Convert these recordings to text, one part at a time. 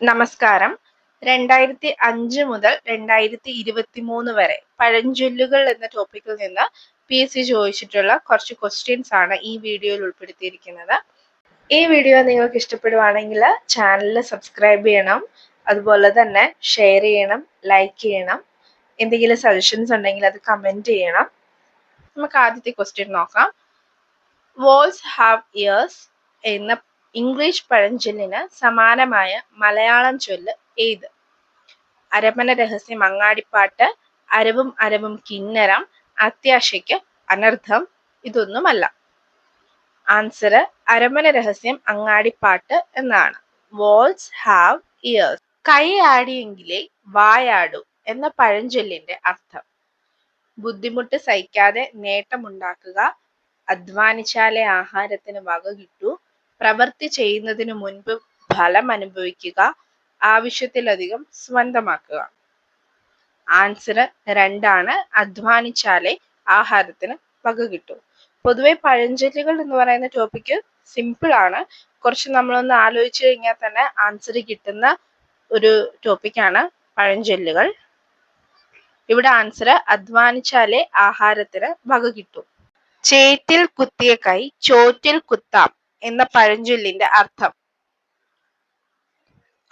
നമസ്കാരം. രണ്ടായിരത്തി അഞ്ച് മുതൽ രണ്ടായിരത്തി ഇരുപത്തി മൂന്ന് വരെ പഴഞ്ചൊല്ലുകൾ എന്ന ടോപ്പിക്കിൽ നിന്ന് പി എസ് സി ചോദിച്ചിട്ടുള്ള കുറച്ച് ക്വസ്റ്റ്യൻസ് ആണ് ഈ വീഡിയോയിൽ ഉൾപ്പെടുത്തിയിരിക്കുന്നത്. ഈ വീഡിയോ നിങ്ങൾക്ക് ഇഷ്ടപ്പെടുവാണെങ്കിൽ ചാനൽ സബ്സ്ക്രൈബ് ചെയ്യണം. അതുപോലെ തന്നെ ഷെയർ ചെയ്യണം ലൈക്ക് ചെയ്യണം. എന്തെങ്കിലും സജഷൻസ് ഉണ്ടെങ്കിൽ അത് കമന്റ് ചെയ്യണം. നമുക്ക് ആദ്യത്തെ ക്വസ്റ്റ്യൻ നോക്കാം. വോൾസ് ഹാവ് ഇയേഴ്സ് എന്ന ഇംഗ്ലീഷ് പഴഞ്ചൊല്ലിന് സമാനമായ മലയാളം ചൊല്ല് ഏത്? അരമന രഹസ്യം അങ്ങാടിപ്പാട്ട് അരവും അരവും കിന്നരം അത്യാശയ്ക്ക് അനർത്ഥം ഇതൊന്നുമല്ല. ആൻസർ അരമന രഹസ്യം അങ്ങാടിപ്പാട്ട് എന്നാണ്. വോൾസ് ഹാവ് ഇയേഴ്സ് കൈ ആടിയെങ്കിലേ വായാടൂ എന്ന പഴഞ്ചൊല്ലിന്റെ അർത്ഥം. ബുദ്ധിമുട്ട് സഹിക്കാതെ നേട്ടമുണ്ടാക്കുക അധ്വാനിച്ചാലേ ആഹാരത്തിന് വക കിട്ടൂ പ്രവൃത്തി ചെയ്യുന്നതിനു മുൻപ് ഫലം അനുഭവിക്കുക ആവശ്യത്തിലധികം സ്വന്തമാക്കുക. ആൻസർ രണ്ടാണ്. അധ്വാനിച്ചാലേ ആഹാരത്തിന് വക കിട്ടൂ. പൊതുവെ പഴഞ്ചൊല്ലുകൾ എന്ന് പറയുന്ന ടോപ്പിക്ക് സിമ്പിൾ ആണ്. കുറച്ച് നമ്മളൊന്ന് ആലോചിച്ച് കഴിഞ്ഞാൽ തന്നെ ആൻസർ കിട്ടുന്ന ഒരു ടോപ്പിക്കാണ് പഴഞ്ചൊല്ലുകൾ. ഇവിടെ ആൻസർ അധ്വാനിച്ചാലേ ആഹാരത്തിന് വക കിട്ടൂ. ചേറ്റിൽ കുത്തിയ കൈ ചോറ്റിൽ കുത്താം. എന്ന പഴഞ്ചൊല്ലിന്റെ അർത്ഥം.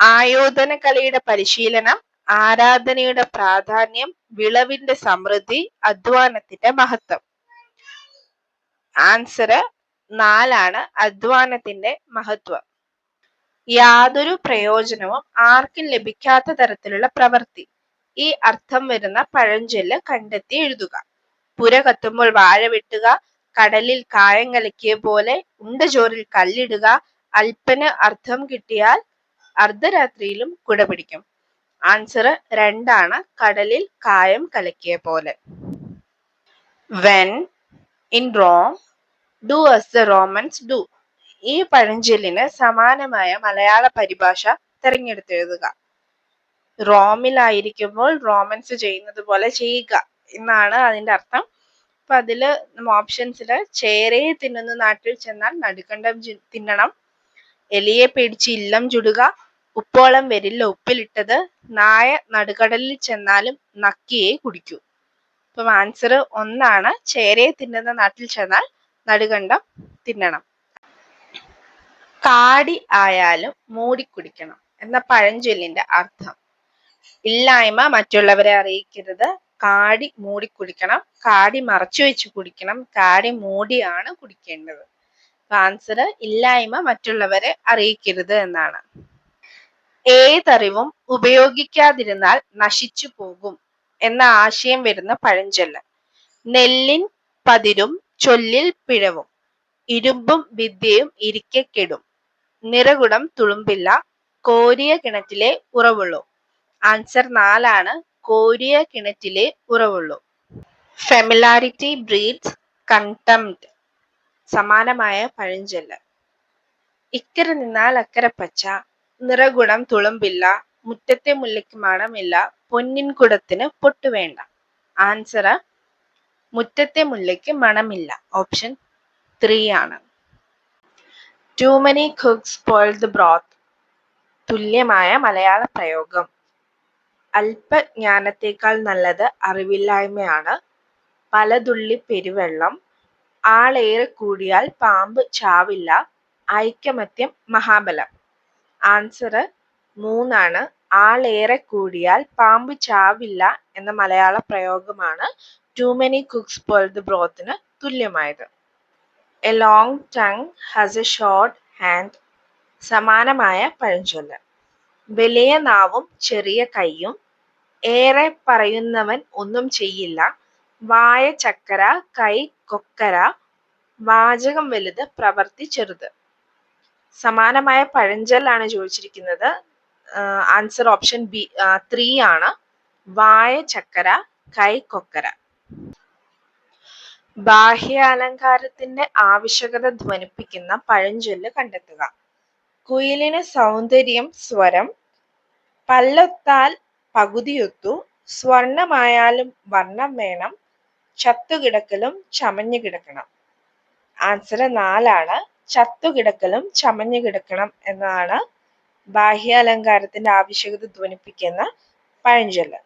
ആയോധന കലയുടെ പരിശീലനം ആരാധനയുടെ പ്രാധാന്യം വിളവിന്റെ സമൃദ്ധി അധ്വാനത്തിന്റെ മഹത്വം. ആൻസർ നാലാണ് അധ്വാനത്തിന്റെ മഹത്വം. യാതൊരു പ്രയോജനവും ആർക്കും ലഭിക്കാത്ത തരത്തിലുള്ള പ്രവൃത്തി. ഈ അർത്ഥം വരുന്ന പഴഞ്ചൊല്ല് കണ്ടെത്തി എഴുതുക. പുര കത്തുമ്പോൾ വാഴ വെട്ടുക കടലിൽ കായം കലക്കിയ പോലെ ഉണ്ട ചോറിൽ കല്ലിടുക. അല്പന് അർത്ഥം കിട്ടിയാൽ അർദ്ധരാത്രിയിലും കുട പിടിക്കും. ആൻസർ രണ്ടാണ്. കടലിൽ കായം കലക്കിയ പോലെ. When in Rome do as the Romans do ഈ പഴഞ്ചൊല്ലിന് സമാനമായ മലയാള പരിഭാഷ തിരഞ്ഞെടുത്തെഴുതുക. റോമിലായിരിക്കുമ്പോൾ റോമൻസ് ചെയ്യുന്നത് പോലെ ചെയ്യുക എന്നാണ് അതിന്റെ അർത്ഥം. അപ്പൊ അതിൽ ഓപ്ഷൻസിൽ ചേരയെ തിന്നുന്ന നാട്ടിൽ ചെന്നാൽ നടുക്കണ്ടം തിന്നണം. എലിയെ പേടിച്ച് ഇല്ലം ചുടുക. ഉപ്പോളം വരില്ല ഉപ്പിലിട്ടത്. നായ നടുകടലിൽ ചെന്നാലും നക്കിയെ കുടിക്കൂ. അപ്പം ആൻസർ ഒന്നാണ് ചേരയെ തിന്നുന്ന നാട്ടിൽ ചെന്നാൽ നടുകണ്ടം തിന്നണം. കാടി ആയാലും മൂടിക്കുടിക്കണം എന്ന പഴഞ്ചൊല്ലിന്റെ അർത്ഥം. ഇല്ലായ്മ മറ്റുള്ളവരെ അറിയിക്കരുത്. കാടി മൂടി കുടിക്കണം. കാടി മറച്ചു വെച്ച് കുടിക്കണം. കാടി മൂടിയാണ് കുടിക്കേണ്ടത്. ആൻസർ ഇല്ലായ്മ മറ്റുള്ളവരെ അറിയിക്കരുത് എന്നാണ്. ഏതറിവും ഉപയോഗിക്കാതിരുന്നാൽ നശിച്ചു പോകും എന്ന ആശയം വരുന്ന പഴഞ്ചൊല്ല്. നെല്ലിൻ പതിരും ചൊല്ലിൽ പിഴവും. ഇരുമ്പും വിദ്യയും ഇരിക്കെ കെടും. നിറകുടം തുളുമ്പില്ല. കോരിയ കിണറ്റിലെ ഉറവുള്ളൂ. ആൻസർ നാലാണ് കോരിയ കിണറ്റിലെ ഉറവുള്ളൂ ഫെമിലാരിറ്റി ബ്രീഡ്സ് കണ്ടംപ്റ്റ് സമാനമായ പഴഞ്ചൊല്ല്. ഇക്കരെ നിന്നാൽ അക്കരെ പച്ച നിറഗുണം തുളുമ്പില്ല മുറ്റത്തെ മുല്ലയ്ക്ക് മണമില്ല പൊന്നിൻ കുടത്തിന് പൊട്ടു വേണ്ട. ആൻസർ മുറ്റത്തെ മുല്ലയ്ക്ക് മണമില്ല. ഓപ്ഷൻ ത്രീ ആണ്. Too many cooks spoil the broth തുല്യമായ മലയാള പ്രയോഗം. അല്പജ്ഞാനത്തേക്കാൾ നല്ലത് അറിവില്ലായ്മയാണ്. പലതുള്ളി പെരുവെള്ളം. ആളേറെ കൂടിയാൽ പാമ്പ് ചാവില്ല. ഐക്യമത്യം മഹാബലം. ആൻസർ മൂന്നാണ്. ആളേറെ കൂടിയാൽ പാമ്പ് ചാവില്ല എന്ന മലയാള പ്രയോഗമാണ് ടു മെനി കുക്സ് പോലത്തെ ബ്രോത്തിന് തുല്യമായത്. A long tongue has a short hand സമാനമായ പഴഞ്ചൊല്ല്. വലിയ നാവും ചെറിയ കൈയും ഏറെ പറയുന്നവൻ ഒന്നും ചെയ്യില്ല. വായ ചക്കര കൈ കൊക്കര വാചകം വലുത് പ്രവർത്തി ചെറുത്. സമാനമായ പഴഞ്ചൊല്ലാണ് ചോദിച്ചിരിക്കുന്നത്. ആൻസർ ഓപ്ഷൻ ബി ത്രീ ആണ്. വായ ചക്കര കൈ കൊക്കര. ബാഹ്യ ബാഹ്യാലങ്കാരത്തിന്റെ ആവശ്യകത ധ്വനിപ്പിക്കുന്ന പഴഞ്ചൊല്ല് കണ്ടെത്തുക. കുയിലിന് സൗന്ദര്യം സ്വരം. പല്ലൊത്താൽ പകുതിയൊത്തു സ്വർണമായാലും വർണം വേണം ചത്തുകിടക്കലും ചമഞ്ഞു കിടക്കണം ആൻസർ നാലാണ് ചത്തുകിടക്കലും ചമഞ്ഞു കിടക്കണം എന്നതാണ് ബാഹ്യാലങ്കാരത്തിന്റെ ആവശ്യകത ധ്വനിപ്പിക്കുന്ന പഴഞ്ചൊല്ല്.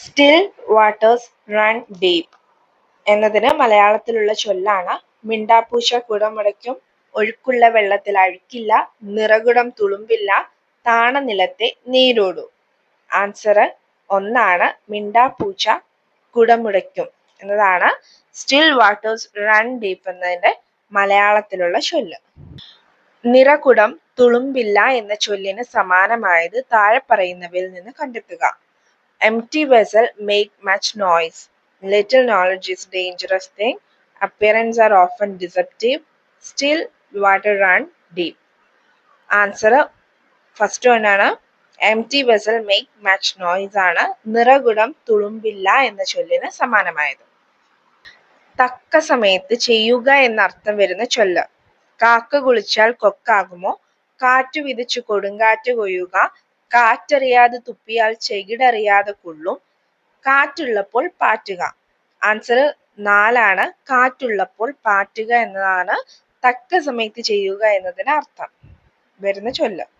സ്റ്റിൽ വാട്ടേഴ്സ് റൺ ഡീപ് എന്നതിന് മലയാളത്തിലുള്ള ചൊല്ലാണ് മിണ്ടാപ്പൂച്ച കുടമുടയ്ക്കും ഒഴുക്കുള്ള വെള്ളത്തിൽ അഴുക്കില്ല നിറകുടം തുളുമ്പില്ല താണനിലത്തെ നിലത്തെ നീരോടു. ആൻസർ ഒന്നാണ് മിണ്ടാപ്പൂച്ച കുടമുടയ്ക്കും എന്നതാണ് സ്റ്റിൽ വാട്ടേഴ്സ് റൺ ഡീപ്പ് എന്നതിന്റെ മലയാളത്തിലുള്ള ചൊല്ല്. നിറകുടം തുളുമ്പില്ല എന്ന ചൊല്ലിന് സമാനമായത് താഴെ പറയുന്നവയിൽ നിന്ന് കണ്ടെത്തുക. Empty vessel make much noise little knowledge is dangerous thing appearance are often deceptive still water run deep answer first one ആണ് empty vessel make much noise ആണ്. നിറകുടം തുളുമ്പില്ല എന്ന ചൊല്ലിന് സമാനമായത്. തക്ക സമയത്ത് ചെയ്യുക എന്നർത്ഥം വരുന്ന ചൊല്ല്. കാക്ക കുളിച്ചാൽ കൊക്കാകുമോ? കാറ്റു വിതച്ചു കൊടുങ്കാറ്റ് കൊയ്യുക. കാറ്ററിയാതെ തുപ്പിയാൽ ചെകിടറിയാതെ കൊള്ളും. കാറ്റുള്ളപ്പോൾ പാറ്റുക. ആൻസർ നാലാണ്. കാറ്റുള്ളപ്പോൾ പാറ്റുക എന്നതാണ് തക്ക സമയത്ത് ചെയ്യുക എന്നതിന് അർത്ഥം വരുന്ന ചൊല്ല്.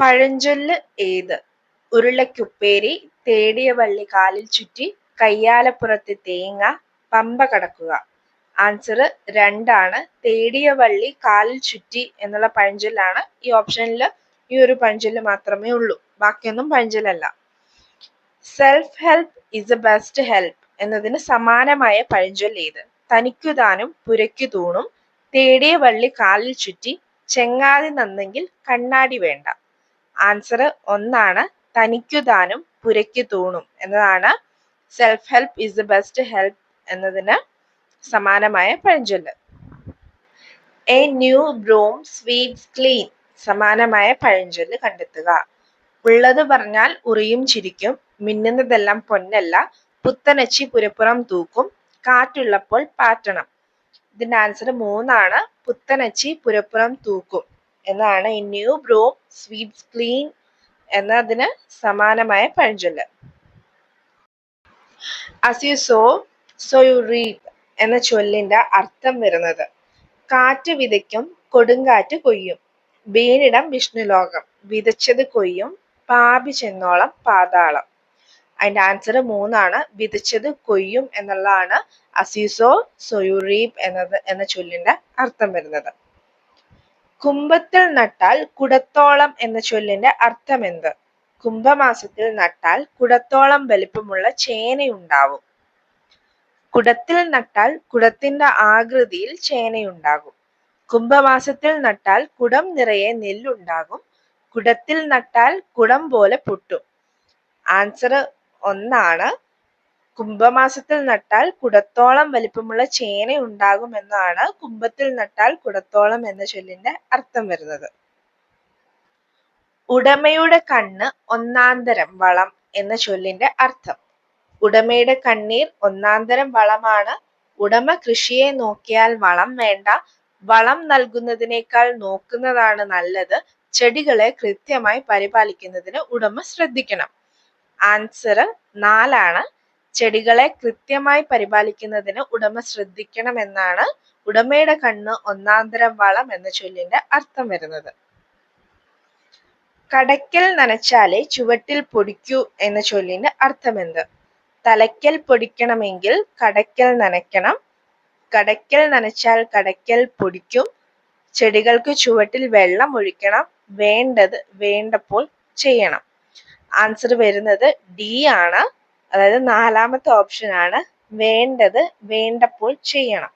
പഴഞ്ചൊല്ല് ഏത്? ഉരുളക്കുപ്പേരി തേടിയ വള്ളി കാലിൽ ചുറ്റി കയ്യാലപ്പുറത്തെ തേങ്ങ പമ്പ കടക്കുക. ആൻസർ രണ്ടാണ്. തേടിയ വള്ളി കാലിൽ ചുറ്റി എന്നുള്ള പഴഞ്ചൊല്ലാണ് ഈ ഓപ്ഷനിൽ ഈ ഒരു പഴഞ്ചൊല്ല് മാത്രമേ ഉള്ളൂ. ബാക്കിയൊന്നും പഴഞ്ചൊല്ലല്ല. Self help is a best help എന്നതിന് സമാനമായ പഴഞ്ചൊല്ല് ഏത്? തനിക്കുതാനും പുരയ്ക്കു തൂണും തേടിയ വള്ളി കാലിൽ ചുറ്റി ചെങ്ങാതി നന്നെങ്കിൽ കണ്ണാടി വേണ്ട. ആൻസർ ഒന്നാണ് തനിക്കു താനും പുരയ്ക്കു തൂണും എന്നതാണ്. Self help is the best help എന്നതിന് സമാനമായ പഴഞ്ചൊല്ല്. A new broom sweeps clean സമാനമായ പഴഞ്ചൊല്ല് കണ്ടെത്തുക. ഉള്ളത് പറഞ്ഞാൽ ഉറിയും ചിരിക്കും മിന്നുന്നതെല്ലാം പൊന്നല്ല പുത്തനച്ചി പുരപ്പുറം തൂക്കും കാറ്റുള്ളപ്പോൾ പാറ്റണം. ഇതിന്റെ ആൻസർ മൂന്നാണ് പുത്തനച്ചി പുരപ്പുറം തൂക്കും. എന്നാണ് ഈ ന്യൂ ബ്രൂം സ്വീപ്സ് ക്ലീൻ എന്നതിന് സമാനമായ പഴഞ്ചൊല്ല്. As you sow so you reap എന്ന ചൊല്ലിന്റെ അർത്ഥം വരുന്നത്. കാറ്റ് വിതയ്ക്കും കൊടുങ്കാറ്റ് കൊയ്യും. വീണിടം വിഷ്ണുലോകം വിതച്ചത് കൊയ്യും പാപി ചെന്നോളം പാതാളം. അതിന്റെ ആൻസർ മൂന്നാണ് വിതച്ചത് കൊയ്യും എന്നുള്ളതാണ്. അസീസോ സൊയുറീബ് എന്നത് എന്ന ചൊല്ലിന്റെ അർത്ഥം വരുന്നത്. കുംഭത്തിൽ നട്ടാൽ കുടത്തോളം എന്ന ചൊല്ലിന്റെ അർത്ഥം എന്ത് കുംഭമാസത്തിൽ നട്ടാൽ കുടത്തോളം വലിപ്പമുള്ള ചേനയുണ്ടാവും. കുടത്തിൽ നട്ടാൽ കുടത്തിന്റെ ആകൃതിയിൽ ചേനയുണ്ടാകും. കുംഭമാസത്തിൽ നട്ടാൽ കുടം നിറയെ നെല്ലുണ്ടാകും. കുടത്തിൽ നട്ടാൽ കുടം പോലെ പൊട്ടും. ആൻസർ ഒന്നാണ് കുംഭമാസത്തിൽ നട്ടാൽ കുടത്തോളം വലിപ്പമുള്ള ചേന ഉണ്ടാകും എന്നാണ് കുംഭത്തിൽ നട്ടാൽ കുടത്തോളം എന്ന ചൊല്ലിന്റെ അർത്ഥം വരുന്നത്. ഉടമയുടെ കണ്ണ് ഒന്നാന്തരം വളം എന്ന ചൊല്ലിന്റെ അർത്ഥം. ഉടമയുടെ കണ്ണീർ ഒന്നാന്തരം വളമാണ്. ഉടമ കൃഷിയെ നോക്കിയാൽ വളം വേണ്ട. വളം നൽകുന്നതിനേക്കാൾ നോക്കുന്നതാണ് നല്ലത്. ചെടികളെ കൃത്യമായി പരിപാലിക്കുന്നതിന് ഉടമ ശ്രദ്ധിക്കണം. ആൻസർ നാലാണ്. ചെടികളെ കൃത്യമായി പരിപാലിക്കുന്നതിന് ഉടമ ശ്രദ്ധിക്കണം എന്നാണ് ഉടമയുടെ കണ്ണ് ഒന്നാന്തരം വളം എന്ന ചൊല്ലിന്റെ അർത്ഥം വരുന്നത്. കടയ്ക്കൽ നനച്ചാലേ ചുവട്ടിൽ പൊടിക്കൂ എന്ന ചൊല്ലിന്റെ അർത്ഥമെന്ത്? തലയ്ക്കൽ പൊടിക്കണമെങ്കിൽ കടയ്ക്കൽ നനയ്ക്കണം. കടയ്ക്കൽ നനച്ചാൽ കടയ്ക്കൽ പൊടിക്കും. ചെടികൾക്ക് ചുവട്ടിൽ വെള്ളം ഒഴിക്കണം. വേണ്ടത് വേണ്ടപ്പോൾ ചെയ്യണം. ആൻസർ വരുന്നത് ഡി ആണ്. അതായത് നാലാമത്തെ ഓപ്ഷൻ ആണ് വേണ്ടത് വേണ്ടപ്പോൾ ചെയ്യണം.